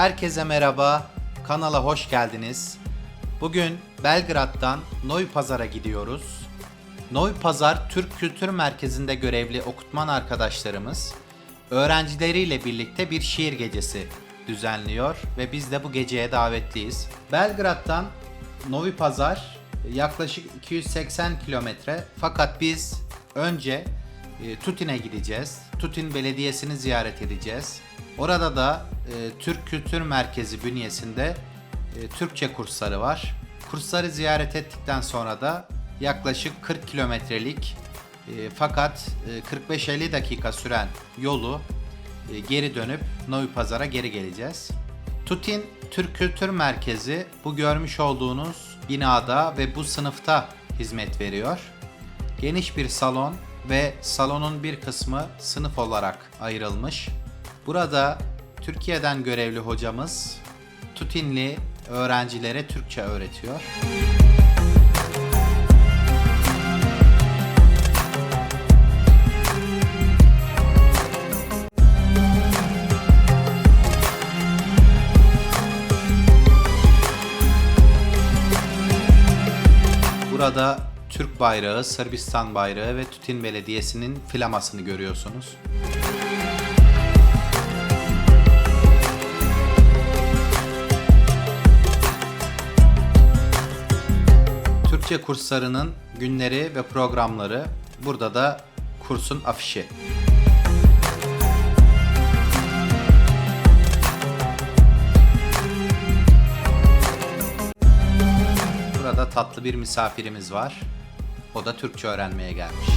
Herkese merhaba, kanala hoş geldiniz. Bugün Belgrad'dan Noy Pazar'a gidiyoruz. Noy Pazar Türk Kültür Merkezi'nde görevli okutman arkadaşlarımız öğrencileriyle birlikte bir şiir gecesi düzenliyor ve biz de bu geceye davetliyiz. Belgrad'dan Novi Pazar yaklaşık 280 kilometre fakat biz önce e, Tutin'e gideceğiz. Tutin Belediyesi'ni ziyaret edeceğiz. Orada da e, Türk Kültür Merkezi bünyesinde e, Türkçe kursları var. Kursları ziyaret ettikten sonra da yaklaşık 40 kilometrelik e, fakat e, 45-50 dakika süren yolu e, geri dönüp Novi Pazar'a geri geleceğiz. Tutin Türk Kültür Merkezi bu görmüş olduğunuz binada ve bu sınıfta hizmet veriyor. Geniş bir salon ve salonun bir kısmı sınıf olarak ayrılmış. Burada Türkiye'den görevli hocamız Tutinli öğrencilere Türkçe öğretiyor. Burada Türk bayrağı, Sırbistan bayrağı ve Tutin Belediyesi'nin flamasını görüyorsunuz. Türkçe kurslarının günleri ve programları burada da kursun afişi. Burada tatlı bir misafirimiz var. O da Türkçe öğrenmeye gelmiş.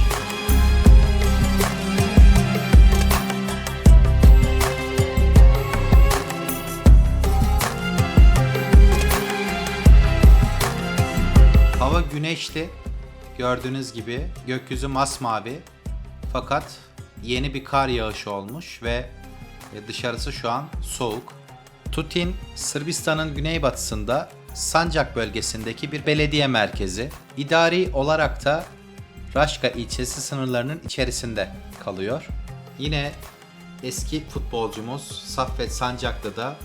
Hava güneşli. Gördüğünüz gibi gökyüzü masmavi. Fakat yeni bir kar yağışı olmuş ve dışarısı şu an soğuk. Tutin, Sırbistan'ın güneybatısında Sancak bölgesindeki bir belediye merkezi. İdari olarak da Raşka ilçesi sınırlarının içerisinde kalıyor. Yine eski futbolcumuz Saffet Sancaklı da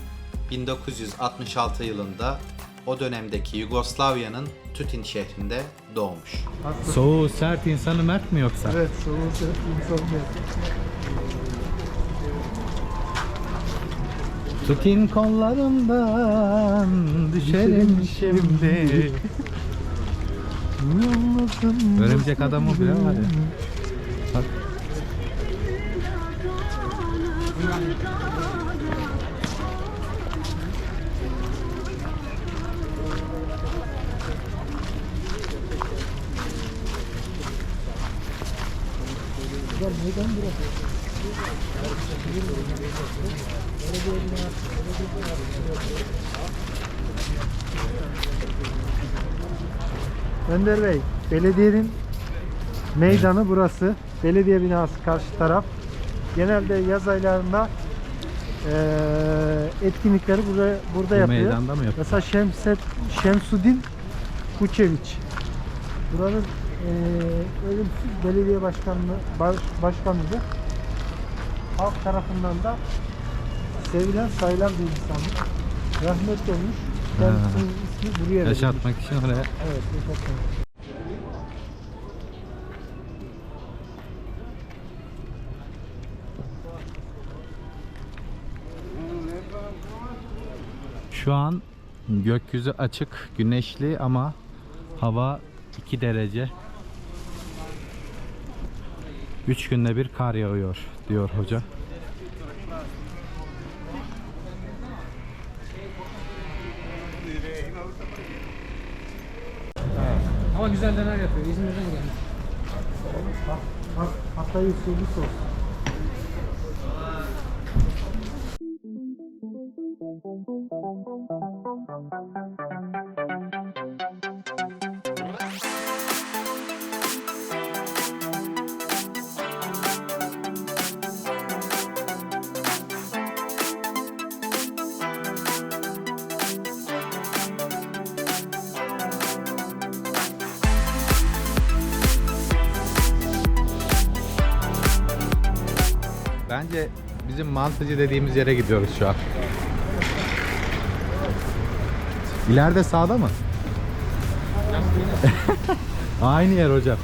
1966 yılında o dönemdeki Yugoslavya'nın Tutin şehrinde doğmuş. Soğuğu sert insanı mert mi yoksa? Evet, soğuk insan Tutin kollarından düşerim şimdi. Örümcek adamı bile var ya. Önder Bey, belediyenin meydanı burası. Belediye binası karşı taraf. Genelde yaz aylarında eee, etkinlikleri burada, burada Bu yapıyor. meydanda mı yapıyor? Mesela Şemset, Şemsudin Kuçeviç. Buranın ölümsüz belediye başkanlığı baş, başkanıdır. Halk tarafından da sevilen sayılan bir insandır. Rahmetli olmuş. Kendisinin ismi buraya. Yaşatmak için oraya Evet, yaşatmak. Şu an gökyüzü açık, güneşli ama hava 2 derece. 3 günde bir kar yağıyor diyor hoca. Ama güzel döner yapıyor. İzmir'den gelmiş. Hat, Hatay usulü sos. Bence Güzelce mantıcı dediğimiz yere gidiyoruz şu an. İleride sağda mı? Aynı yer hocam.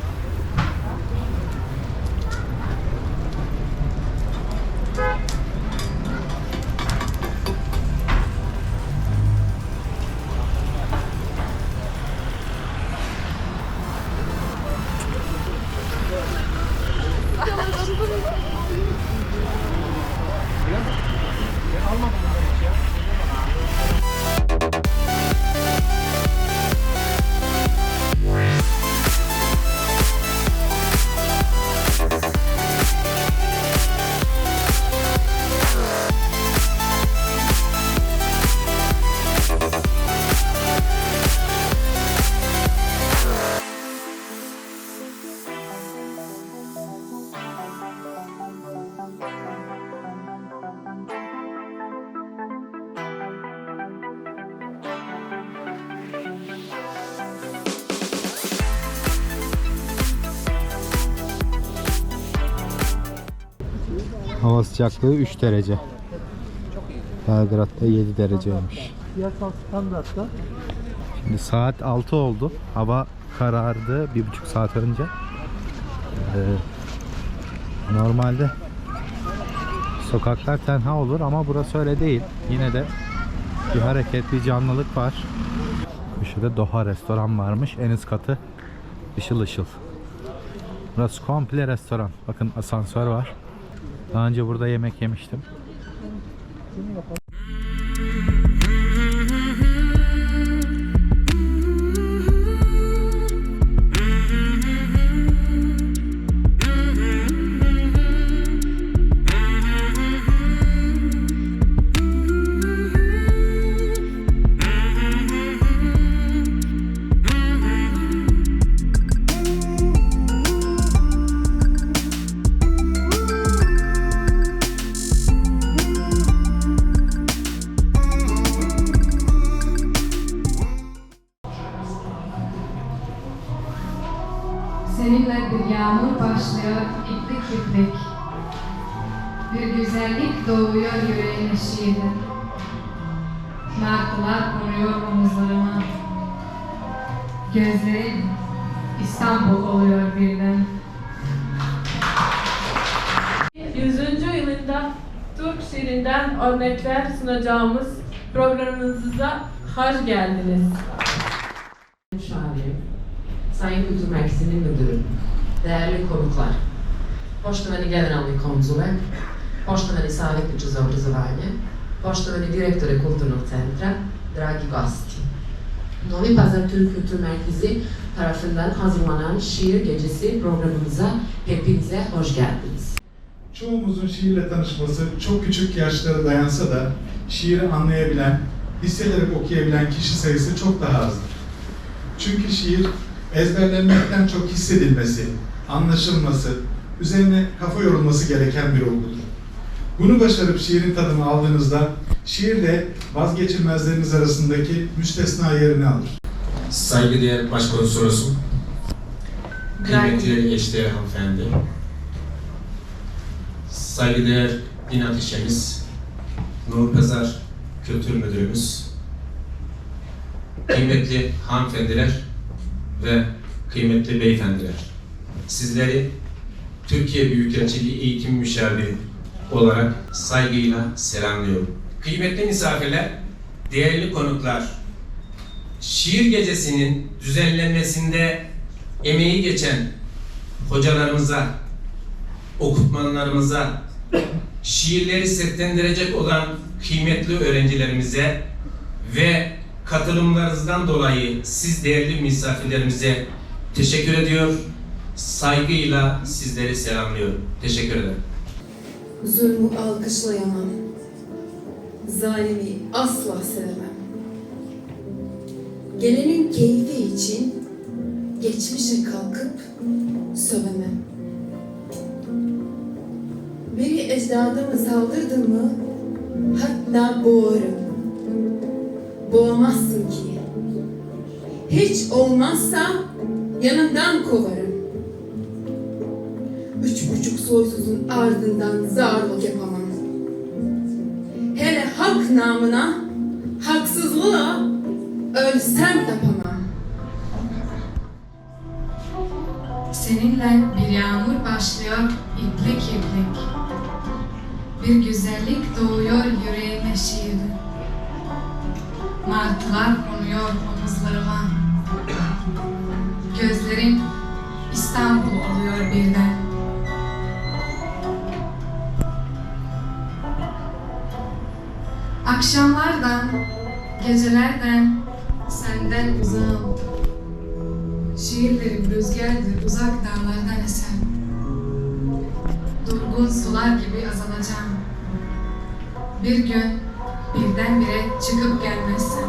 Sıcaklığı 3 derece. Belgrad'da 7 dereceymiş. Siyasal standartta Şimdi saat 6 oldu. Hava karardı bir buçuk saat önce. Ee, normalde sokaklar tenha olur ama burası öyle değil. Yine de bir hareket, bir canlılık var. Köşede Doha restoran varmış. En üst katı ışıl ışıl. Burası komple restoran. Bakın asansör var. Daha önce burada yemek yemiştim. Örnekler sunacağımız programımıza hoş geldiniz. Şahirim, Sayın Kültür Merkezi'nin müdürü, değerli konuklar, poštovani generalni konzule, poštovani savjetniče za obrazovanje, poštovani direktore Kulturnog centra, dragi gosti. Novi Pazar Türk Kültür Merkezi tarafından hazırlanan Şiir Gecesi programımıza hepinize hoş geldiniz. Çoğumuzun şiirle tanışması çok küçük yaşlara dayansa da şiiri anlayabilen, hissederek okuyabilen kişi sayısı çok daha azdır. Çünkü şiir ezberlenmekten çok hissedilmesi, anlaşılması, üzerine kafa yorulması gereken bir olgudur. Bunu başarıp şiirin tadını aldığınızda şiir de vazgeçilmezleriniz arasındaki müstesna yerini alır. Saygıdeğer Başkonsolosum, kıymetli eşdeğer hanımefendi, saygıdeğer din ateşemiz, Nurpazar Kültür Müdürümüz, kıymetli hanımefendiler ve kıymetli beyefendiler. Sizleri Türkiye Büyükelçiliği Eğitim Müşaviri olarak saygıyla selamlıyorum. Kıymetli misafirler, değerli konuklar, şiir gecesinin düzenlenmesinde emeği geçen hocalarımıza, okutmanlarımıza, şiirleri seslendirecek olan kıymetli öğrencilerimize ve katılımlarınızdan dolayı siz değerli misafirlerimize teşekkür ediyor. Saygıyla sizleri selamlıyorum. Teşekkür ederim. Zulmü alkışlayamam. Zalimi asla sevmem. Gelenin keyfi için geçmişe kalkıp sövemem. Biri ecdadımı saldırdı mı hatta boğarım. Boğamazsın ki. Hiç olmazsa yanından kovarım. Üç buçuk soysuzun ardından zarlık yapamam. Hele hak namına, haksızlığa ölsem yapamam. Seninle bir yağmur başlıyor iplik iplik. Bir güzellik doğuyor yüreğime şiirde. Martılar konuyor omuzlarıma. Gözlerim İstanbul oluyor birden. Akşamlardan, gecelerden, senden uzağım. Şiirlerim rüzgardır uzak dağlardan esen. Durgun sular gibi azalacağım. Bir gün birdenbire çıkıp gelmezsen.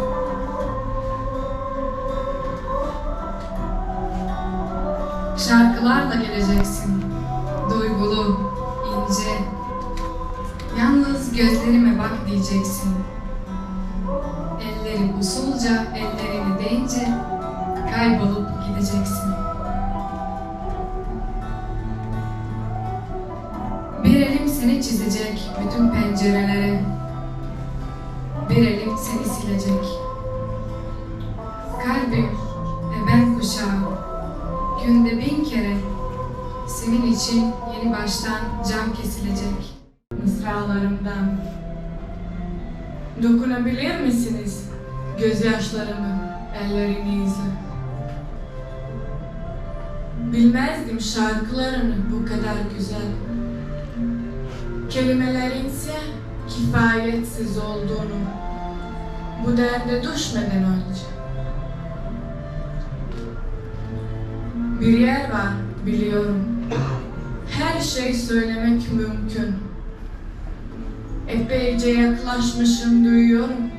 Şarkılarla geleceksin. Duygulu, ince. Yalnız gözlerime bak diyeceksin. Ellerim usulca ellerini deyince kaybolup çizecek bütün pencerelere. Bir elim seni silecek. Kalbim ve ben kuşağı günde bin kere senin için yeni baştan can kesilecek. Mısralarımdan dokunabilir misiniz gözyaşlarımı ellerinizle? Bilmezdim şarkılarını bu kadar güzel. Kelimelerinse kifayetsiz olduğunu bu derde düşmeden önce. Bir yer var biliyorum. Her şey söylemek mümkün. Epeyce yaklaşmışım duyuyorum.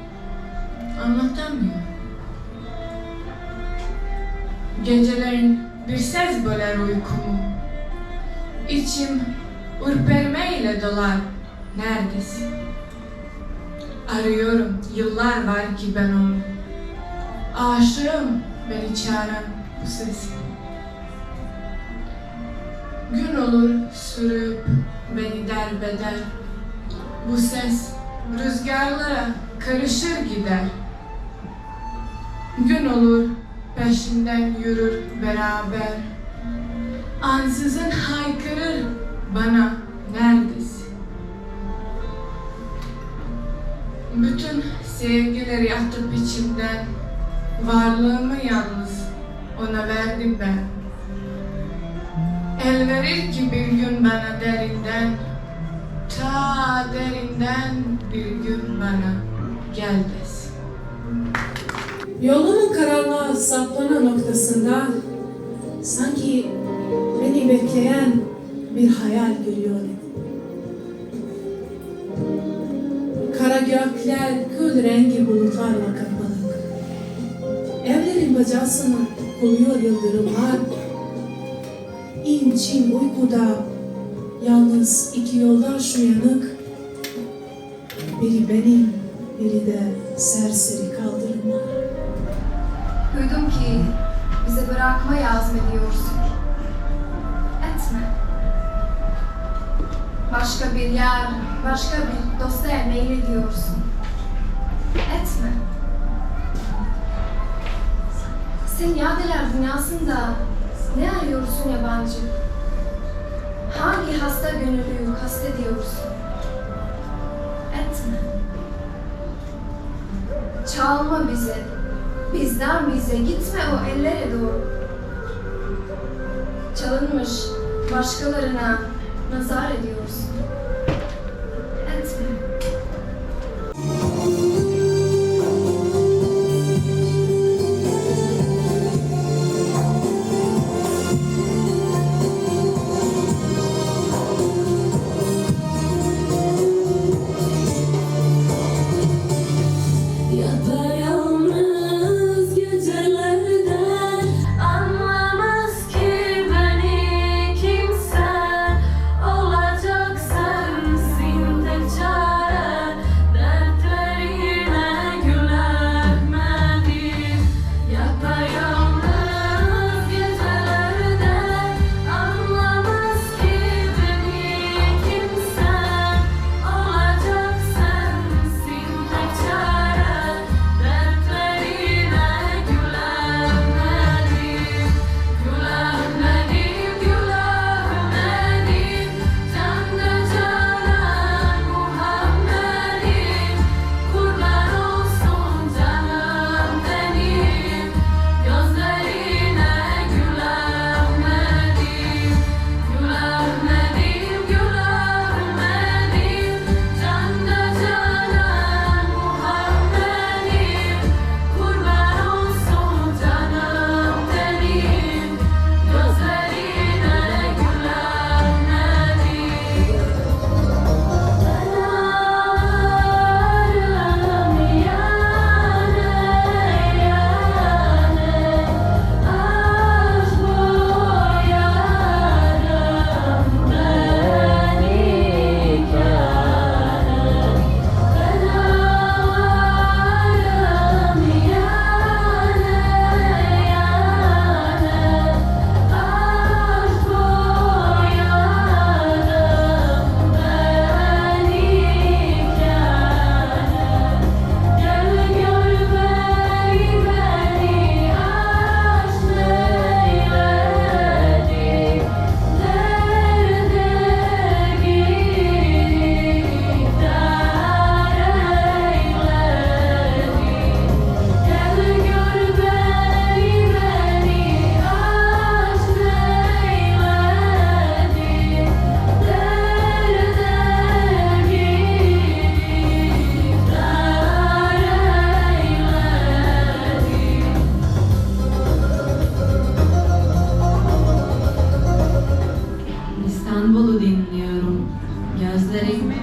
Anlatamıyorum. Gecelerin bir ses böler uykumu. İçim ürpermeyle dolar. Neredesin? Arıyorum, yıllar var ki ben onu. Aşığım beni çağıran bu ses. Gün olur sürüp beni derbeder. Bu ses rüzgarlara karışır gider. Gün olur peşinden yürür beraber. Ansızın haykırır bana neredesin? Bütün sevgileri atıp içimden varlığımı yalnız ona verdim ben. El verir ki bir gün bana derinden ta derinden bir gün bana gel desin. Yolumun karanlığa saplanan noktasında sanki beni bekleyen bir hayal görüyorum. Kara gökler kül rengi bulutlarla kapalı. Evlerin bacasını kuluyor yıldırımlar. İn çin uykuda yalnız iki yoldaş uyanık. Biri benim, biri de serseri kaldırımlar. Duydum ki bizi bırakmayı azmediyorsun. Başka bir yer, başka bir dosyaya meylediyorsun. Etme. Sen yadeler dünyasında ne arıyorsun yabancı? Hangi hasta gönüllüyü kastediyorsun? Etme. Çalma bizi. Bizden bize gitme o ellere doğru. Çalınmış başkalarına nazar ediyorsun.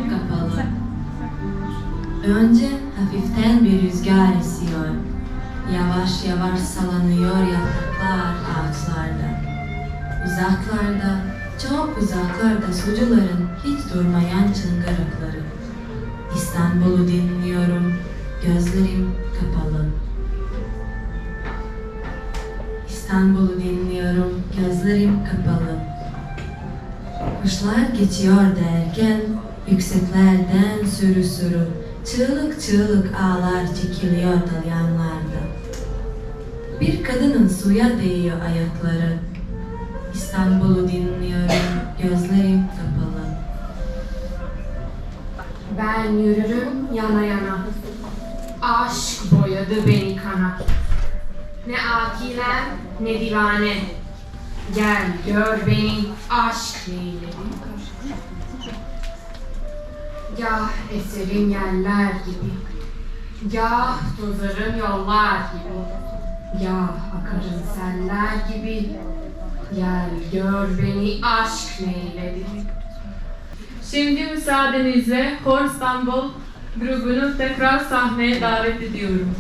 Kapalı. Önce hafiften bir rüzgar esiyor. Yavaş yavaş sallanıyor yapraklar ağaçlarda. Uzaklarda, çok uzaklarda sucuların hiç durmayan çıngırıkları. İstanbul'u dinliyorum. Gözlerim kapalı. İstanbul'u dinliyorum. Gözlerim kapalı. Kuşlar geçiyor derken yükseklerden sürü sürü çığlık çığlık ağlar çekiliyor dalyanlarda. Bir kadının suya değiyor ayakları. İstanbul'u dinliyorum, gözlerim kapalı. Ben yürürüm yana yana. Aşk boyadı beni kana. Ne akilen ne divane. Gel gör beni aşk neyledi. Gah eserim yerler gibi. Gah tozarım yollar gibi. Gah akarım seller gibi. Gel gör beni aşk neyledi. Şimdi müsaadenizle İstanbul grubunu tekrar sahneye davet ediyorum.